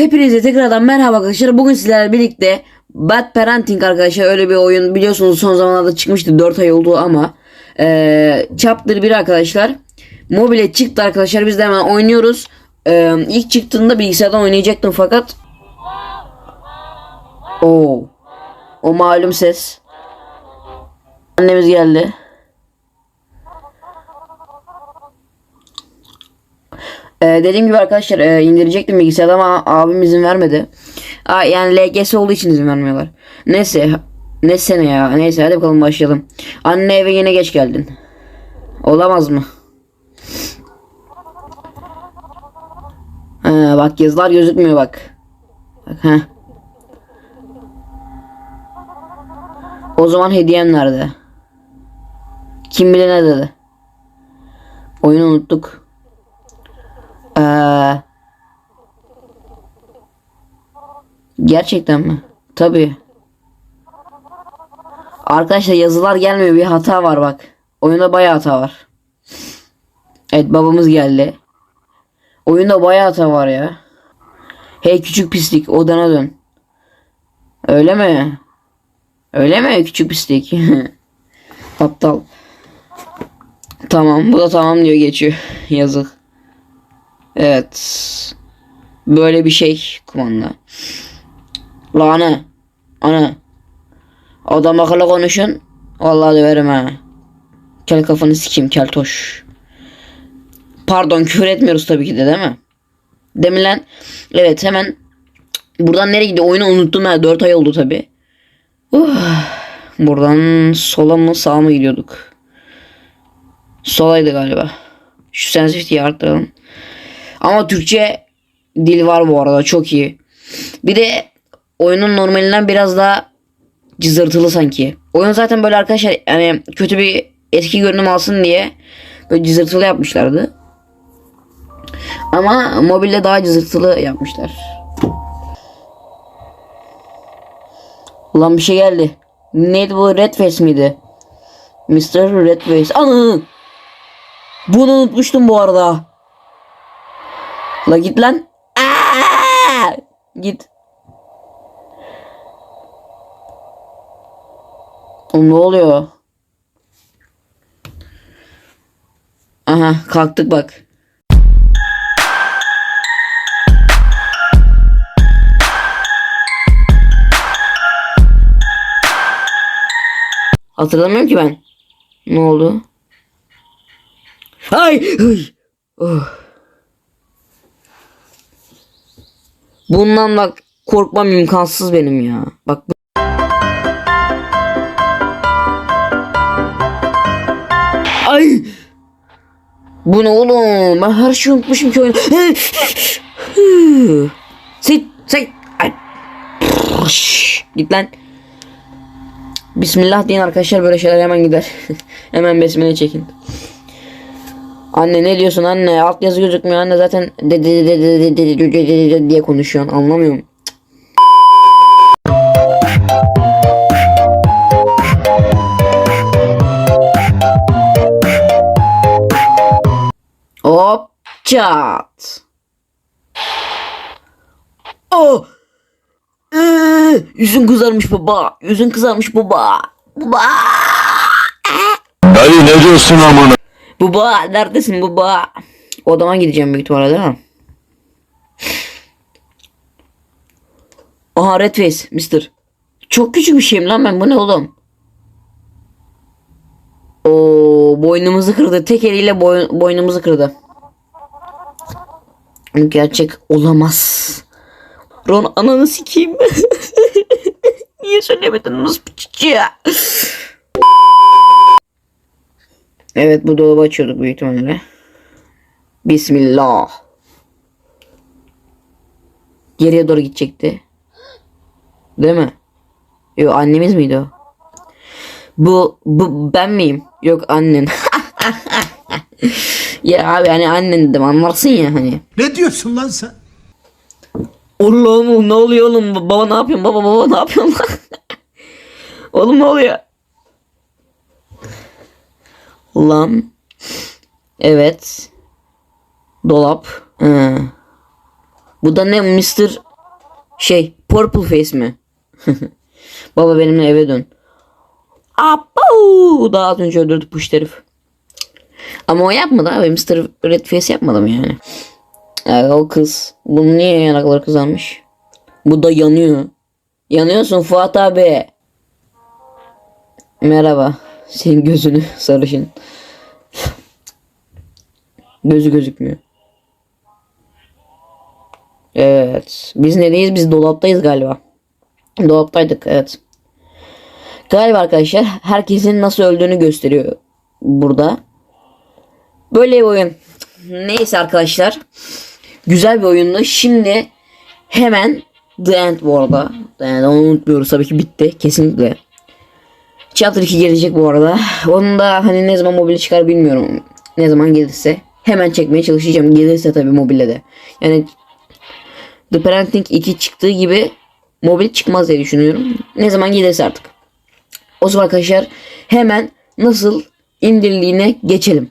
Hepinize tekrardan merhaba arkadaşlar. Bugün sizlerle birlikte Bad Parenting arkadaşlar öyle bir oyun biliyorsunuz son zamanlarda çıkmıştı 4 ay oldu ama eee Chapter 1 arkadaşlar. Mobile çıktı arkadaşlar biz de hemen oynuyoruz. Eee ilk çıktığında bilgisayardan oynayacaktım fakat o o malum ses. Annemiz geldi. Ee, dediğim gibi arkadaşlar e, indirecektim bilgisayarda ama abim izin vermedi. Aa, yani LGS olduğu için izin vermiyorlar. Neyse. Ne sene ya. Neyse hadi bakalım başlayalım. Anne eve yine geç geldin. Olamaz mı? Ha, bak yazılar gözükmüyor bak. Bak ha. O zaman hediyem nerede? Kim bilir ne dedi? Oyunu unuttuk. Ee, gerçekten mi? Tabii. Arkadaşlar yazılar gelmiyor bir hata var bak. Oyunda bayağı hata var. Evet babamız geldi. Oyunda bayağı hata var ya. Hey küçük pislik odana dön. Öyle mi? Öyle mi küçük pislik? Aptal. Tamam bu da tamam diyor geçiyor. Yazık. Evet. Böyle bir şey kumanda. La ana. Adam akıllı konuşun. Vallahi döverim ha. Kel kafanı sikeyim keltoş. Pardon küfür etmiyoruz tabii ki de değil mi? Demin lan. Evet hemen. Buradan nereye gidiyor? Oyunu unuttum ha. 4 ay oldu tabii. Uh. Buradan sola mı sağa mı gidiyorduk? Solaydı galiba. Şu sensitivity'yi arttıralım. Ama Türkçe dil var bu arada çok iyi. Bir de oyunun normalinden biraz daha cızırtılı sanki. Oyun zaten böyle arkadaşlar yani kötü bir eski görünüm alsın diye böyle cızırtılı yapmışlardı. Ama mobilde daha cızırtılı yapmışlar. Ulan bir şey geldi. Neydi bu Red Face miydi? Mr. Red Face. Anı! Bunu unutmuştum bu arada. La git lan. Aa! Git. Oğlum ne oluyor? Aha kalktık bak. Hatırlamıyorum ki ben. Ne oldu? Ay! Ay! Oh. Bundan bak korkmam imkansız benim ya. Bak bu- Ay! Bu ne oğlum? Ben her şeyi unutmuşum ki oyun. Sit, sit. Ay. Git lan. Bismillah deyin arkadaşlar böyle şeyler hemen gider. hemen besmele çekin. Anne ne diyorsun anne? Alt yazı gözükmüyor anne zaten diye konuşuyorsun. Anlamıyorum. Hop çat. Oh! Ee, yüzün kızarmış baba. Yüzün kızarmış baba. Baba. Dayı ne diyorsun amına? Baba neredesin baba? Odama gideceğim büyük ihtimalle değil mi? Aha Red Face Mister. Çok küçük bir şeyim lan ben bu ne oğlum? Oo boynumuzu kırdı. Tek eliyle boy, boynumuzu kırdı. Gerçek olamaz. Ron ananı sikeyim. Niye söylemedin nasıl bir ya? Evet bu dolabı açıyorduk büyük ihtimalle. Bismillah. Geriye doğru gidecekti. Değil mi? Yok annemiz miydi o? Bu, bu ben miyim? Yok annen. ya abi hani annen dedim anlarsın ya hani. Ne diyorsun lan sen? Oğlum ne oluyor oğlum? Baba ne yapıyorsun? Baba baba ne yapıyorsun lan? oğlum ne oluyor? Lan. Evet. Dolap. Hı. Bu da ne? Mr. Şey Purple Face mi? Baba benimle eve dön. Apo! Daha az önce öldürdü push herif. Ama o yapmadı abi. Mr. Red Face yapmadı mı yani? Yani o kız. Bunun niye yanakları kızarmış? Bu da yanıyor. Yanıyorsun Fuat abi. Merhaba. Senin gözünü sarışın. Gözü gözükmüyor. Evet. Biz neredeyiz? Biz dolaptayız galiba. Dolaptaydık evet. Galiba arkadaşlar herkesin nasıl öldüğünü gösteriyor burada. Böyle bir oyun. Neyse arkadaşlar. Güzel bir oyundu. Şimdi hemen The End bu arada. Yani onu unutmuyoruz tabii ki bitti. Kesinlikle. Chapter 2 gelecek bu arada. Onun da hani ne zaman mobile çıkar bilmiyorum. Ne zaman gelirse. Hemen çekmeye çalışacağım. Gelirse tabii mobile de. Yani The Parenting 2 çıktığı gibi mobil çıkmaz diye düşünüyorum. Ne zaman gelirse artık. O zaman arkadaşlar hemen nasıl indiriliğine geçelim.